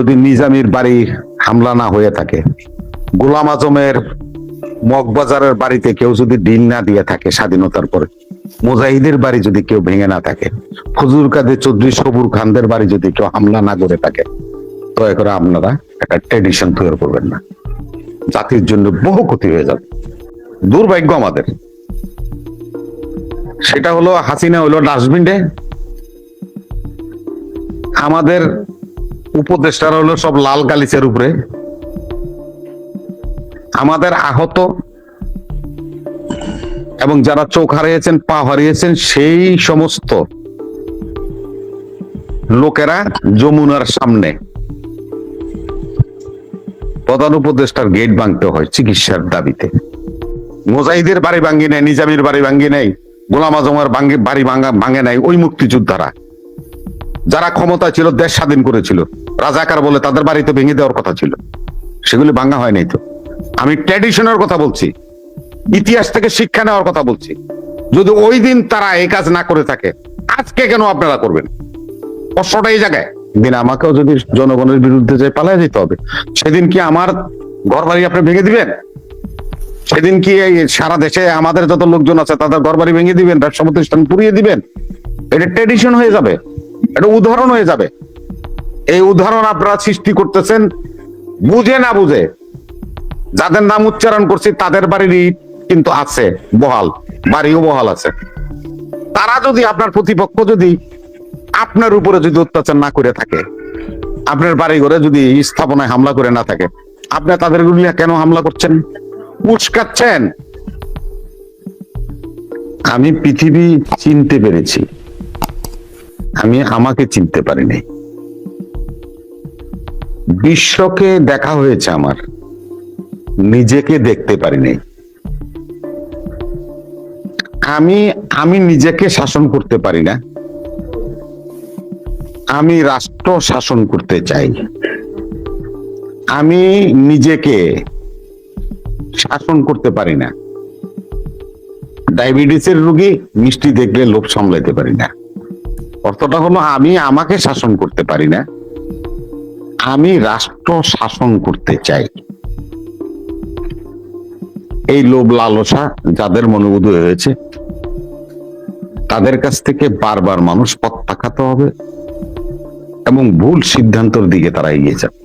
যদি নিজামির বাড়ি হামলা না হয়ে থাকে, গোলাম আজমের মগবাজারের বাড়িতে কেউ যদি ডিল না দিয়ে থাকে স্বাধীনতার পরে, মুজাহিদের বাড়ি যদি কেউ ভেঙে না থাকে ফজুল কাদের চৌধুরী সবুর খানদের বাড়ি যদি কেউ হামলা না করে থাকে, দয়া করে আপনারা একটা ট্রেডিশন তৈরি করবেন না। জাতির জন্য বহু ক্ষতি হয়ে যাবে। দুর্ভাগ্য আমাদের। সেটা হলো হাসিনা হলো ডাস্টবিনে আমাদের উপদেষ্টারা হলো সব লাল গালিচের উপরে। আমাদের আহত এবং যারা চোখ হারিয়েছেন, পা হারিয়েছেন, সেই সমস্ত লোকেরা যমুনার সামনে। প্রধান উপদেষ্টার গেট ভাঙতে হয় চিকিৎসার দাবিতে। মোজাহিদের বাড়ি ভাঙ্গি নেই নিজামির বাড়ি ভাঙ্গি নেই গোলাম আজমের বাড়ি ভাঙ্গা ভাঙে নাই ওই মুক্তিযোদ্ধারা। যারা ক্ষমতা ছিল, দেশ স্বাধীন করেছিল। রাজাকার বলে তাদের বাড়িতে ভেঙে দেওয়ার কথা ছিল। সেগুলি ভাঙা হয় নাই তো। আমি ট্র্যাডিশনের কথা বলছি। ইতিহাস থেকে শিক্ষা নেওয়ার কথা বলছি। যদি ওই দিন তারা এই কাজ না করে থাকে, আজকে কেন আপনারা করবেন? কষ্টটা এই জায়গায়। দিন আমাকেও যদি জনগণের বিরুদ্ধে যে পালাই যেতে হবে, সেদিন কি আমার ঘর বাড়ি আপনি ভেঙে দিবেন? সেদিন কি এই সারা দেশে আমাদের যত লোকজন আছে, তাদের ঘর বাড়ি ভেঙে দিবেন, ব্যবসা প্রতিষ্ঠান পুড়িয়ে দিবেন? এটা ট্রেডিশন হয়ে যাবে। এটা উদাহরণ হয়ে যাবে। এই উদাহরণ আপনারা সৃষ্টি করতেছেন, বুঝে না বুঝে। যাদের নাম উচ্চারণ করছি, তাদের বাড়িরই কিন্তু আছে বহাল, বাড়িও বহাল আছে। তারা যদি আপনার প্রতিপক্ষ যদি আপনার উপরে যদি অত্যাচার না করে থাকে, আপনার বাড়ি ঘরে যদি স্থাপনায় হামলা করে না থাকে, আপনি তাদের গুলিয়া কেন হামলা করছেন? উস্কাচ্ছেন? আমি পৃথিবী চিনতে পেরেছি। আমি আমাকে চিনতে পারিনি। বিশ্বকে দেখা হয়েছে আমার। নিজেকে দেখতে পারিনি। আমি আমি নিজেকে শাসন করতে পারি না। আমি রাষ্ট্র শাসন করতে চাই। আমি নিজেকে শাসন করতে পারি না। ডায়াবেটিসের রোগী মিষ্টি দেখলে লোভ সামলাইতে পারি না। অর্থটা হলো আমি আমাকে শাসন করতে পারি না। আমি রাষ্ট্র শাসন করতে চাই। এই লোভ লালসা যাদের মনে উদয় হয়েছে, তাদের কাছ থেকে বারবার মানুষ প্রত্যাখ্যাত হবে এবং ভুল সিদ্ধান্তের দিকে তারা এগিয়ে যাবে।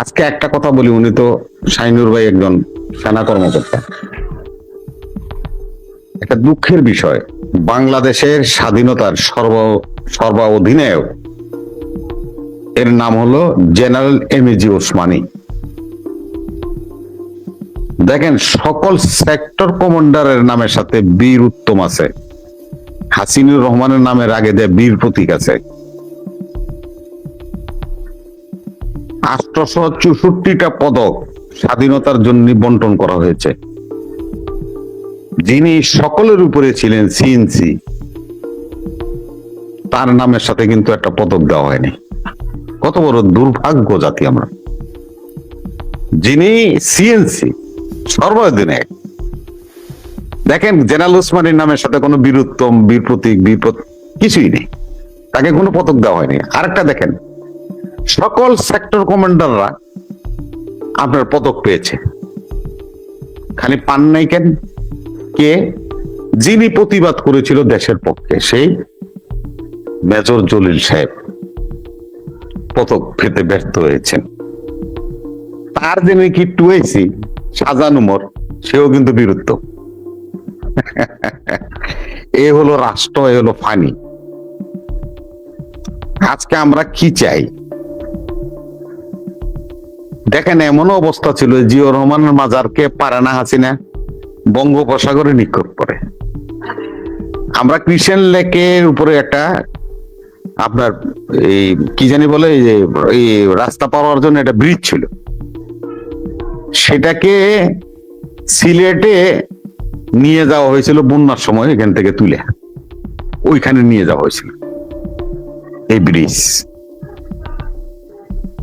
আজকে একটা কথা বলি, উনি তো সাইনুর ভাই একজন সেনা কর্মকর্তা। একটা দুঃখের বিষয়, বাংলাদেশের স্বাধীনতার সর্ব, সর্বাধিনায়ক এর নাম হলো জেনারেল এমএজি ওসমানী। দেখেন, সকল সেক্টর কমান্ডারের নামের সাথে বীর উত্তম আছে। হাসিনুর রহমানের নামের আগে যে বীর প্রতীক আছে। আটশোশো চৌষট্টিটা পদক স্বাধীনতার জন্য বন্টন করা হয়েছে। যিনি সকলের উপরে ছিলেন, সিএনসি। তার নামের সাথে কিন্তু একটা পদক দেওয়া হয়নি। কত বড় দুর্ভাগ্য জাতি আমরা। যিনি সিএনসি সর্বদিনে দেখেন, জেনারেল উসমানীর নামের সাথে কোনো বীরুত্তম, বীর প্রতীক, বীর কিছুই নেই। তাকে কোনো পদক দেওয়া হয়নি। আরেকটা দেখেন, সকল সেক্টর কমান্ডাররা আপনার পদক পেয়েছে। খালি পান নাই কেন? কে? যিনি প্রতিবাদ করেছিল দেশের পক্ষে, সেই মেজর জলিল সাহেব। পদক পেতে ব্যর্থ হয়েছেন তার যিনি কি টুয়েছি, সাজান উমর সেও কিন্তু বীরত্ব এ হলো রাষ্ট্র, এ হলো ফানি। আজকে আমরা কি চাই? দেখেন, এমন অবস্থা ছিল জিও রহমানের মাজার মাজারকে পারানা হাসিনা, বঙ্গোপসাগরে নিক্ষেপ করে। আমরা ক্রিশ্চিয়ান লেকের উপরে একটা আপনার এই, কি জানি বলে, এই যে, এই রাস্তা পাওয়ার জন্য একটা ব্রিজ ছিল। সেটাকে সিলেটে নিয়ে যাওয়া হয়েছিল বন্যার সময় এখান থেকে তুলে। ওইখানে নিয়ে যাওয়া হয়েছিল। এই ব্রিজ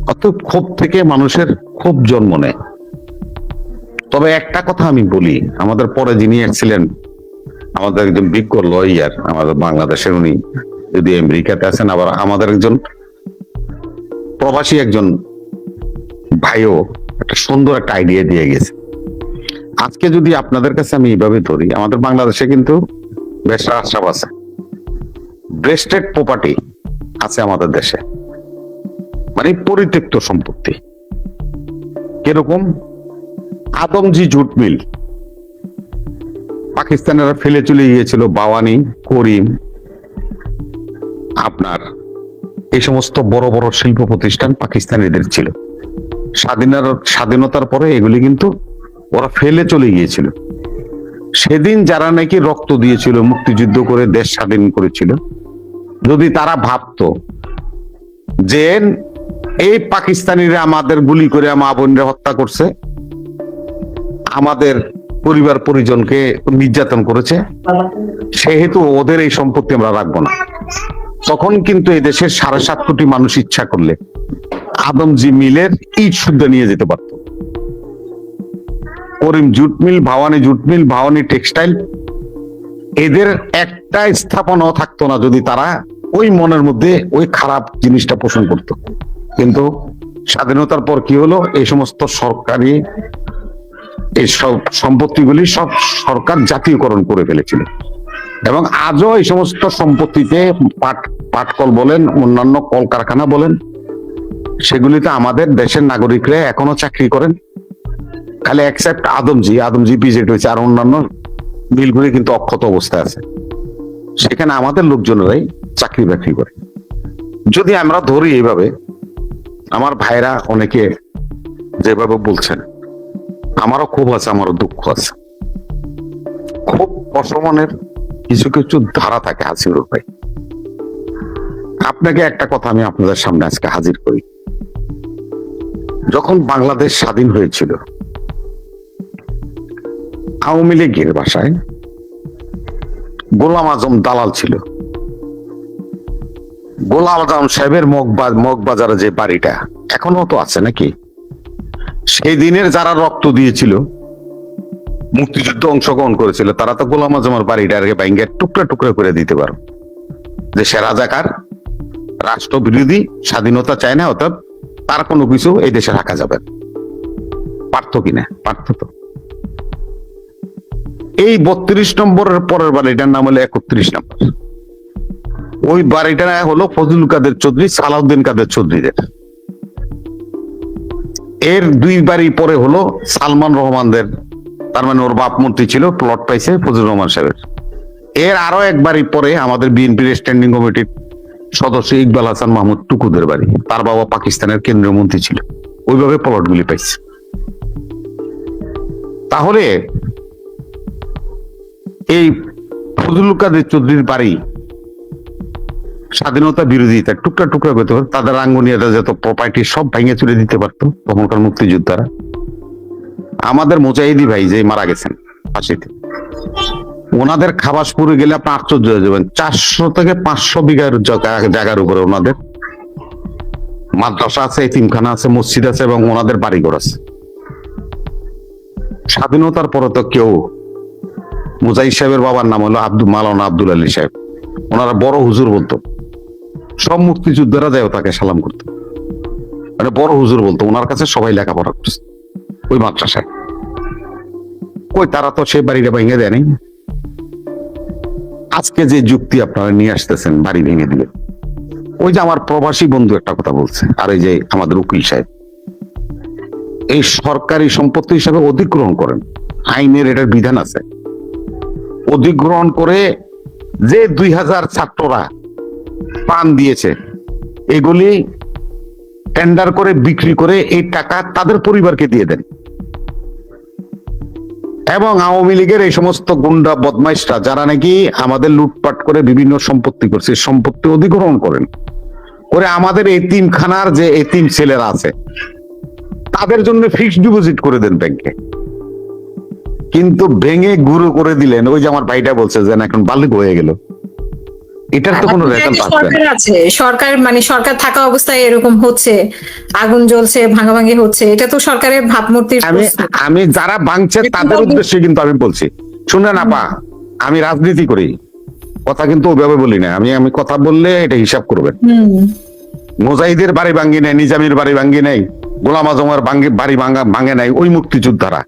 অত ক্ষোভ থেকে মানুষের ক্ষোভ জন্ম নেয়। তবে একটা কথা আমি বলি, আমাদের পরে যিনি এসেছিলেন, আমাদের একজন বিজ্ঞ লয়ার, আমাদের বাংলাদেশের উনি যদি আমেরিকাতে আছেন, আবার আমাদের একজন প্রবাসী একজন ভাইও একটা সুন্দর একটা আইডিয়া দিয়ে গেছে। আজকে যদি আপনাদের কাছে আমি এইভাবে ধরি, আমাদের বাংলাদেশে কিন্তু বেশ রাস্তাব আছে। ব্রেস্টেড প্রপার্টি আছে আমাদের দেশে। মানে পরিত্যক্ত সম্পত্তি। কীরকম? Adamjee jute mill. পাকিস্তানেরা ফেলে চলে গিয়েছিল, বাওয়ানি, করিম আপনার এই সমস্ত বড় বড় শিল্প প্রতিষ্ঠান পাকিস্তানিদের ছিল। স্বাধীনতার স্বাধীনতার পরে এগুলি কিন্তু ওরা ফেলে চলে গিয়েছিল। সেদিন যারা নাকি রক্ত দিয়েছিল, মুক্তিযুদ্ধ করে দেশ স্বাধীন করেছিল, যদি তারা ভাবতো যে এই পাকিস্তানিরা আমাদের গুলি করে মা বোনরা হত্যা করছে, আমাদের পরিবার পরিজনকে নির্যাতন করেছে, সেহেতু ওদের এই সম্পত্তি আমরা রাখব না। তখন কিন্তু এই দেশের সাড়ে সাত কোটি মানুষ ইচ্ছা করলে আদমজি মিলের ইট শুদ্ধ নিয়ে যেতে পারত। Karim jute mill, Bhawani jute mill, Bhawani textile, এদের একটা স্থাপনাও থাকতো না যদি তারা ওই মনের মধ্যে ওই খারাপ জিনিসটা পোষণ করত। কিন্তু স্বাধীনতার পর কি হলো? এই সমস্ত সরকারি এই সব সম্পত্তিগুলি সব সরকার জাতীয়করণ করে ফেলেছিল। এবং আজও এই সমস্ত সম্পত্তিতে পাট, পাটকল বলেন, অন্যান্য কলকারখানা বলেন, সেগুলিতে আমাদের দেশের নাগরিকরা এখনও চাকরি করেন। খালি অ্যাকসেপ্ট আদমজি আদমজি পিজেট হয়েছে, আর অন্যান্য মিলগুলি কিন্তু অক্ষত অবস্থায় আছে। সেখানে আমাদের লোকজনেরাই চাকরি বাকরি করে। যদি আমরা ধরি এইভাবে, আমার ভাইরা অনেকে যেভাবে বলছেন, আমারও খুব আছে, আমারও দুঃখ আছে। খুব অসমনের কিছু কিছু ধারা থাকে হাসির ভাই আপনাকে একটা কথা আমি আপনাদের সামনে আজকে হাজির করি। যখন বাংলাদেশ স্বাধীন হয়েছিল, আওয়ামী লীগের বাসায় গোলাম আজম দালাল ছিল। গোলাম আজম সাহেবের মগ মগবাজারে যে বাড়িটা এখনও তো আছে নাকি? সেই দিনের যারা রক্ত দিয়েছিল মুক্তিযুদ্ধ অংশগ্রহণ করেছিল, তারা তো গোলাম আজমের বাড়িটাকে ব্যাঙ্গে টুকরা টুকরা করে দিতে পারো। যে সে রাজাকার, রাষ্ট্র বিরোধী, স্বাধীনতা চায় না অর্থাৎ তার কোনো কিছু এই দেশে রাখা যাবে না। পারতো কিনা পারতো তো। এই বত্রিশ নম্বরের পরের বাড়িটার নাম হলো একত্রিশ নম্বর। ওই বাড়িটা হলো ফজলুল কাদের চৌধুরী, সালাউদ্দিন কাদের চৌধুরীদের। এর দুই বাড়ি পরে হলো সালমান রহমানদের তার মানে ওর বাপ মূর্তি ছিল প্লট পাইছে ফজলুর রহমান সাহেবের। এর আরও এক বাড়ি পরে আমাদের বিএনপির স্ট্যান্ডিং কমিটির সদস্য ইকবাল হাসান মাহমুদ টুকুদের বাড়ি, তার বাবা পাকিস্তানের কেন্দ্রীয় মন্ত্রী ছিল। ওইভাবে প্লটগুলি পাইছে। তাহলে এই ফজলুল কাদের চৌধুরীর বাড়ি স্বাধীনতা বিরোধিতা টুকরা টুকরা করতে পারতো তাদের আঙ্গুনিয়াটা যত প্রপার্টি সব ভেঙে চুরে দিতে পারতো তখনকার মুক্তিযোদ্ধারা। আমাদের মুজাহিদি ভাই যে মারা গেছেন ফাঁসিতে ওনাদের খাবাসপুরে গেলে আপনি আশ্চর্য হয়ে যাবেন। চারশো থেকে পাঁচশো বিঘার জায়গার উপরে ওনাদের মাদ্রাসা আছে, এতিমখানা আছে, মসজিদ আছে এবং ওনাদের বাড়িঘর আছে। স্বাধীনতার পরে তো কেউ মুজাহিদ সাহেবের বাবার নাম হলো আব্দুল মালানা আব্দুল আলী সাহেব। ওনারা বড় হুজুর বলতো। সব মুক্তিযোদ্ধারা যায় তাকে সালাম করতো। মানে বড় হুজুর বলতো। ওনার কাছে সবাই লেখাপড়া করছে। ওই মাদ্রাসায়। কই তারা তো সেই বাড়িটা ভেঙে দেয়নি আজকে যে যুক্তি আপনারা নিয়ে আসতেছেন বাড়ি ভেঙে দিলে, ওই যে আমার প্রবাসী বন্ধু একটা কথা বলছে, আর এই যে আমাদের উকিল সাহেব। এই সরকারি সম্পত্তি হিসাবে অধিগ্রহণ করেন, আইনের এটার বিধান আছে। অধিগ্রহণ করে যে দুই হাজার ছাত্ররা পান দিয়েছে, এগুলি টেন্ডার করে বিক্রি করে এই টাকা তাদের পরিবারকে দিয়ে দেন। এবং আওয়ামী লীগের এই সমস্ত গুন্ডা বদমাইশরা যারা নাকি আমাদের লুটপাট করে বিভিন্ন সম্পত্তি করছে সম্পত্তি অধিগ্রহণ করেন। করে আমাদের এতিম খানার যে এতিম ছেলেরা আছে, তাদের জন্য ফিক্সড ডিপোজিট করে দেন ব্যাংকে। কিন্তু ভেঙে গুঁড়ো করে দিলেন। ওই যে আমার ভাইটা বলছে যে এখন বালিক হয়ে গেল। এটার তো কোনো রেজাল্ট সরকার আছে সরকার মানে সরকার থাকা অবস্থায় এরকম হচ্ছে আগুন জ্বলছে ভাঙাভাঙি হচ্ছে এটা তো সরকারের ভাবমূর্তির আমি আমি যারা ভাঙছে তাদের উদ্দেশ্যে কিন্তু আমি বলছি। শুনে না পা আমি রাজনীতি করি। কথা কিন্তু ওইভাবে বলি না। আমি আমি কথা বললে এটা হিসাব করবেন। মোজাহিদের বাড়ি ভাঙ্গি নেই নিজামের বাড়ি ভাঙ্গি নেই গোলাম আজমের ভাঙ্গি বাড়ি ভাঙ্গা ভাঙে নাই ওই মুক্তিযোদ্ধারা।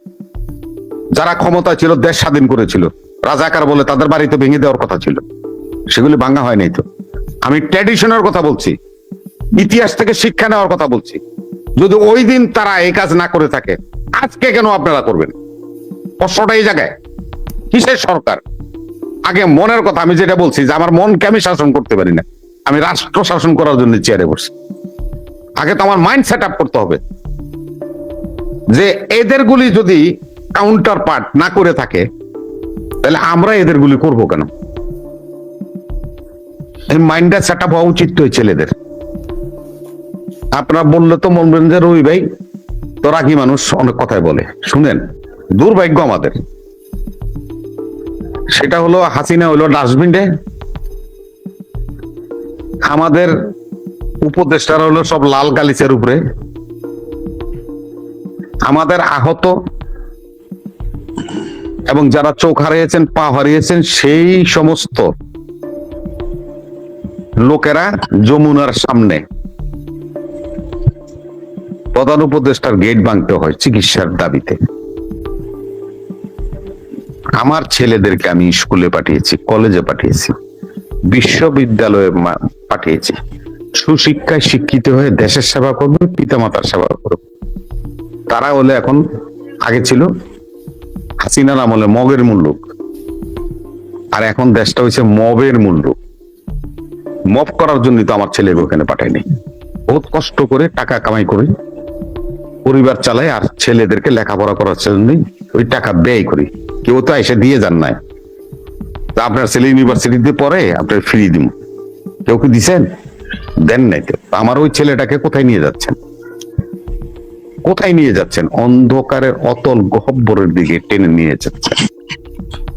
যারা ক্ষমতা ছিল দেশ স্বাধীন করেছিল। রাজাকার বলে তাদের বাড়িতে ভেঙে দেওয়ার কথা ছিল। সেগুলি ভাঙা হয় নাই তো। আমি ট্র্যাডিশনের কথা বলছি। ইতিহাস থেকে শিক্ষা নেওয়ার কথা বলছি। যদি ওই দিন তারা এই কাজ না করে থাকে, আজকে কেন আপনারা করবেন? কষ্টটা এই জায়গায়। কিসের সরকার? আগে মনের কথা আমি যেটা বলছি, যে আমার মনকে আমি শাসন করতে পারি না। আমি রাষ্ট্র শাসন করার জন্য চেয়ারে বসছি। আগে তো আমার মাইন্ড সেট আপ করতে হবে। যে এদেরগুলি যদি কাউন্টার পার্ট না করে থাকে, তাহলে আমরা এদেরগুলি করব কেন? মাইন্ডটা সেট আপ হওয়া উচিত তো ছেলেদের। আপনারা বললে তো বলবেন যে রবি ভাই, তো রাগি মানুষ অনেক কথাই বলে। শুনেন, দুর্ভাগ্য আমাদের। সেটা হলো হাসিনা হলো ডাস্টবিনে আমাদের উপদেষ্টারা হলো সব লাল গালিচের উপরে। আমাদের আহত এবং যারা চোখ হারিয়েছেন, পা হারিয়েছেন, সেই সমস্ত লোকেরা যমুনার সামনে। প্রধান উপদেষ্টার গেট ভাঙতে হয় চিকিৎসার দাবিতে। আমার ছেলেদেরকে আমি স্কুলে পাঠিয়েছি, কলেজে পাঠিয়েছি, বিশ্ববিদ্যালয়ে পাঠিয়েছি। সুশিক্ষায় শিক্ষিত হয়ে দেশের সেবা করবে, পিতামাতার সেবা করবে। তারা হলে এখন আগে ছিল হাসিনার আমলে মগের মুল্লুক আর এখন দেশটা হয়েছে মবের মুল্লুক মব করার জন্য তো আমার ছেলেকে ওখানে পাঠায়নি। বহুত কষ্ট করে টাকা কামাই করে, পরিবার চালাই আর ছেলেদেরকে লেখাপড়া করার জন্যই ওই টাকা ব্যয় করি। কেউ তো এসে দিয়ে যান নাই। তা আপনার ছেলে ইউনিভার্সিটিতে পড়ে, আপনার ফ্রি দিব কেউ কি দিছেন? দেন নাই তো। আমার ওই ছেলেটাকে কোথায় নিয়ে যাচ্ছেন? কোথায় নিয়ে যাচ্ছেন? অন্ধকারের অতল গহব্বরের দিকে টেনে নিয়ে যাচ্ছেন।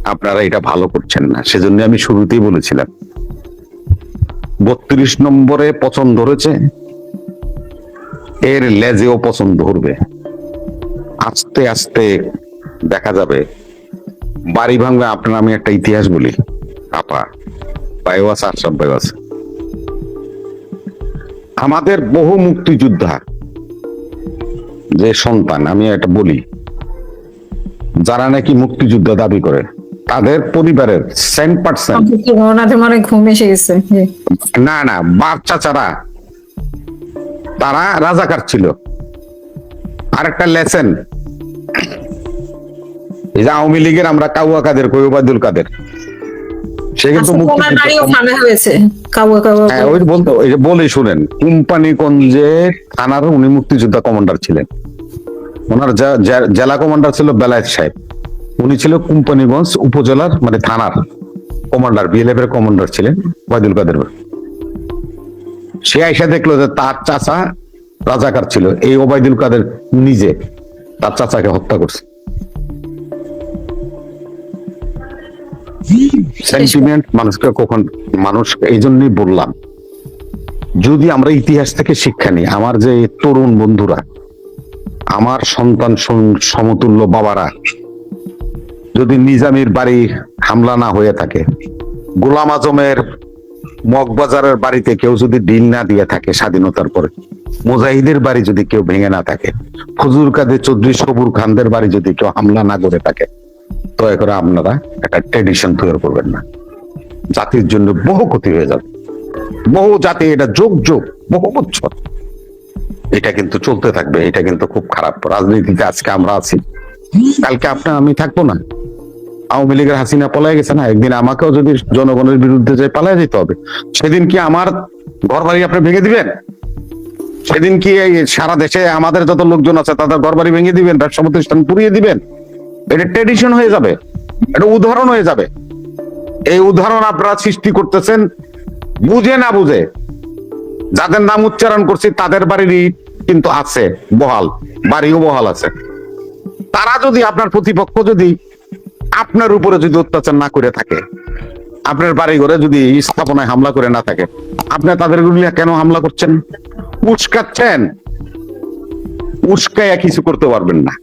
আপনারা এটা ভালো করছেন না। সেজন্য আমি শুরুতেই বলেছিলাম বত্রিশ নম্বরে পছন্দ ধরেছে এর লেজেও পছন্দ ধরবে আস্তে আস্তে দেখা যাবে। বাড়ি ভাঙবে আপনার আমি একটা ইতিহাস বলি। আপা বায়ু আছে আশরাফ বায়ু আছে। আমাদের বহু মুক্তিযোদ্ধা, যে সন্তান, আমি এটা বলি, যারা নাকি মুক্তিযোদ্ধা দাবি করে। তাদের পরিবারের সেন পার্সেন্ট ওনাদের মনে ঘুম এসে গেছে? না না বাচ্চা চারা তারা রাজাকার ছিল। আরেকটা লেসেন এই যে আওয়ামী লীগের আমরা কাউয়া কাদের কই ওবায়দুল কাদের? সে কিন্তু আচ্ছা, হয়েছে। কাউয়া কাউয়া হ্যাঁ ওই বলতো ওই যে বলে শুনেন কোম্পানিগঞ্জে থানার উনি মুক্তিযোদ্ধা কমান্ডার ছিলেন। ওনার জেলা কমান্ডার ছিল বেলায়েত সাহেব। উনি ছিল কোম্পানিগঞ্জ উপজেলার মানে থানার কমান্ডার বিএলএফ এর কমান্ডার ছিলেন ওয়াইদুল কাদের সে আইসা দেখল যে তার চাচা রাজাকার ছিল, এই ওবায়দুল কাদের নিজে তার চাচাকে হত্যা করছে। সেন্টিমেন্ট মানুষকে কখন, মানুষ এই জন্যই বললাম, যদি আমরা ইতিহাস থেকে শিক্ষা নিই, আমার যে তরুণ বন্ধুরা, আমার সন্তান সমতুল্য বাবারা যদি নিজামের বাড়ি হামলা না হয়ে থাকে, গোলাম আজমের মগবাজারের বাড়িতে কেউ যদি ডিল না দিয়ে থাকে স্বাধীনতার পরে, মুজাহিদের বাড়ি যদি কেউ ভেঙে না থাকে ফজুর কাদের চৌধুরী সবুর খানদের বাড়ি যদি কেউ হামলা না করে থাকে, দয়া করে আপনারা একটা ট্রেডিশন তৈরি করবেন না। জাতির জন্য বহু ক্ষতি হয়ে যাবে। বহু জাতি এটা যোগ যোগ, বহু বছর। এটা কিন্তু চলতে থাকবে, এটা কিন্তু খুব খারাপ। রাজনীতিতে আজকে আমরা আছি। কালকে আপনার আমি থাকব না। আওয়ামী লীগের হাসিনা পলাই গেছে না? একদিন আমাকেও যদি জনগণের বিরুদ্ধে যে পালাই যেতে হবে, সেদিন কি আমার ঘর বাড়ি আপনি ভেঙে দিবেন? সেদিন কি এই সারা দেশে আমাদের যত লোকজন আছে, তাদের ঘর বাড়ি ভেঙে দিবেন, ব্যবসা প্রতিষ্ঠান পুড়িয়ে দিবেন? এটা ট্রেডিশন হয়ে যাবে, এটা উদাহরণ হয়ে যাবে। এই উদাহরণ আপনারা সৃষ্টি করতেছেন বুঝে না বুঝে। যাদের নাম উচ্চারণ করছি, তাদের বাড়িরই কিন্তু আছে বহাল, বাড়িও বহাল আছে। তারা যদি আপনার প্রতিপক্ষ যদি আপনার উপরে যদি অত্যাচার না করে থাকে, আপনার বাড়ি ঘরে যদি স্থাপনায় হামলা করে না থাকে, আপনি তাদের কেন হামলা করছেন? উস্কাচ্ছেন? উস্কাইয়া কিছু করতে পারবেন না।